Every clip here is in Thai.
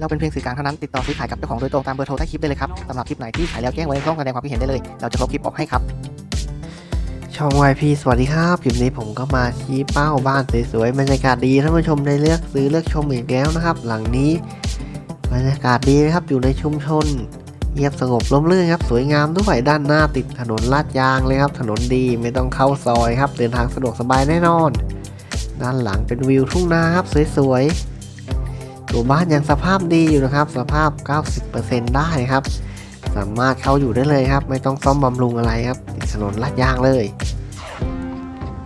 เราเป็นเพียงสื่อกลางเท่านั้นติดต่อซื้อขายกับเจ้าของโดยตรงตามเบอร์โทรใต้คลิปได้เลยครับสำหรับคลิปไหนที่ขายแล้วแจ้งไว้ในช่องแสดงความคิดเห็นได้เลย เราจะลบคลิปออกให้ครับ ช่อง YP สวัสดีครับคลิปนี้ผมก็มาชี้เป้าบ้านสวยๆบรรยากาศดีท่านผู้ชมได้เลือกซื้อเลือกชมอีกแล้วนะครับ หลังนี้บรรยากาศดีนะครับอยู่ในชุมชนเงียบสงบร่มรื่นครับสวยงามด้วยด้านหน้าติดถนนลาดยางเลยครับ ถนนดีไม่ต้องเข้าซอยครับเดินทางสะดวกสบายแน่นอน ด้านหลังเป็นวิวทุ่งนาครับสวยๆ ตัวบ้านยังสภาพดีอยู่นะครับ สภาพ 90%ได้ครับ สามารถเข้าอยู่ได้เลยครับ ไม่ต้องซ่อมบำรุงอะไรครับติดถนนลาดยางเลย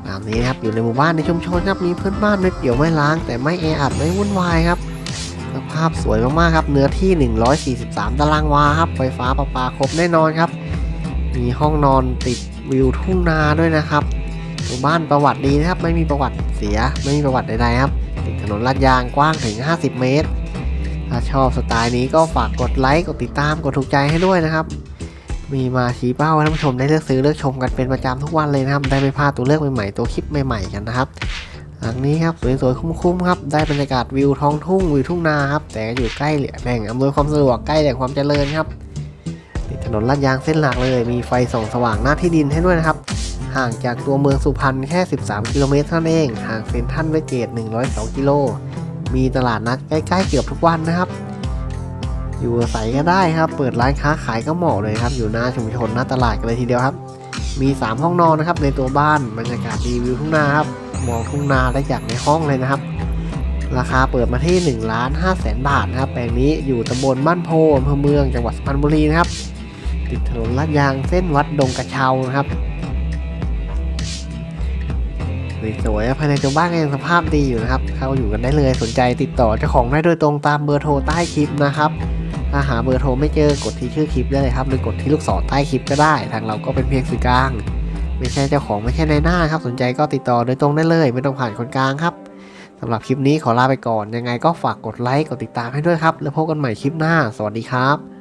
ตามนี้ครับอยู่ในหมู่บ้านในชุมชนครับมีเพื่อนบ้านไม่เปี่ยวไม่ล้าง แต่ไม่แออัดไม่วุ่นวายครับสภาพสวยมากๆครับ เนื้อที่ 143 ตารางวาครับ ไฟฟ้าประปาครบแน่นอนครับ มีห้องนอนติดวิวทุ่งนาด้วยนะครับหมู่บ้านประวัติดีนะครับ ไม่มีประวัติเสีย ไม่มีประวัติใดๆครับ ติดถนนลาดยางกว้างถึง 50 เมตร ถ้าชอบสไตล์นี้ก็ฝากกดไลค์กดติดตามกดถูกใจให้ด้วยนะครับ มีมาชี้เป้าให้ท่านผู้ชมได้เลือกซื้อเลือกชมกันเป็นประจำทุกวันเลยนะครับ ได้ไม่พลาดตัวเลือกใหม่ๆตัวคลิปใหม่ๆกันนะครับหลังนี้ครับสวยๆคุ้มๆครับได้บรรยากาศวิวท้องทุ่งวิวทุ่งนาครับแต่อยู่ใกล้แหล่งอำนวยความสะดวกใกล้แหล่งความเจริญครับติดถนนลาดยางเส้นหลักเลย มีไฟส่องสว่างหน้าที่ดินให้ด้วยนะครับ ห่างจากตัวเมืองสุพรรณแค่ 13 กิโลเมตรเท่านั้นเอง ห่างเซ็นทรัลเวเกต 102 กิโล มีตลาดนัดใกล้ๆเกือบทุกวันนะครับ อยู่อาศัยก็ได้ครับ เปิดร้านค้าขายก็เหมาะเลยครับ อยู่หน้าชุมชนหน้าตลาดกันเลยทีเดียวครับ มี 3 ห้องนอนนะครับ ในตัวบ้าน บรรยากาศดีวิวทุ่งนาครับ มองทุ่งนาได้จากในห้องเลยนะครับ ราคาเปิดมาที่1ล้าน5แสนบาทนะครับ แปลงนี้อยู่ตำบลบ้านโพอำเภอเมือง จังหวัดสุพรรณบุรีนะครับ ติดถนนลาดยางเส้นวัดดงกระเชานะครับ สวยๆภายในตัวบ้านก็ยังสภาพดีอยู่นะครับ เข้าอยู่กันได้เลยสนใจติดต่อเจ้าของได้โดยตรงตามเบอร์โทรใต้คลิปนะครับถ้าหาเบอร์โทรไม่เจอกดที่ชื่อคลิปได้เลยครับหรือกดที่ลูกศรใต้คลิปก็ได้ ทางเราก็เป็นเพียงสื่อกลาง ไม่ใช่เจ้าของไม่ใช่ในหน้าครับ สนใจก็ติดต่อโดยตรงได้เลย ไม่ต้องผ่านคนกลางครับสำหรับคลิปนี้ขอลาไปก่อนยังไงก็ฝากกดไลค์กดติดตามให้ด้วยครับ แล้วพบกันใหม่คลิปหน้า สวัสดีครับ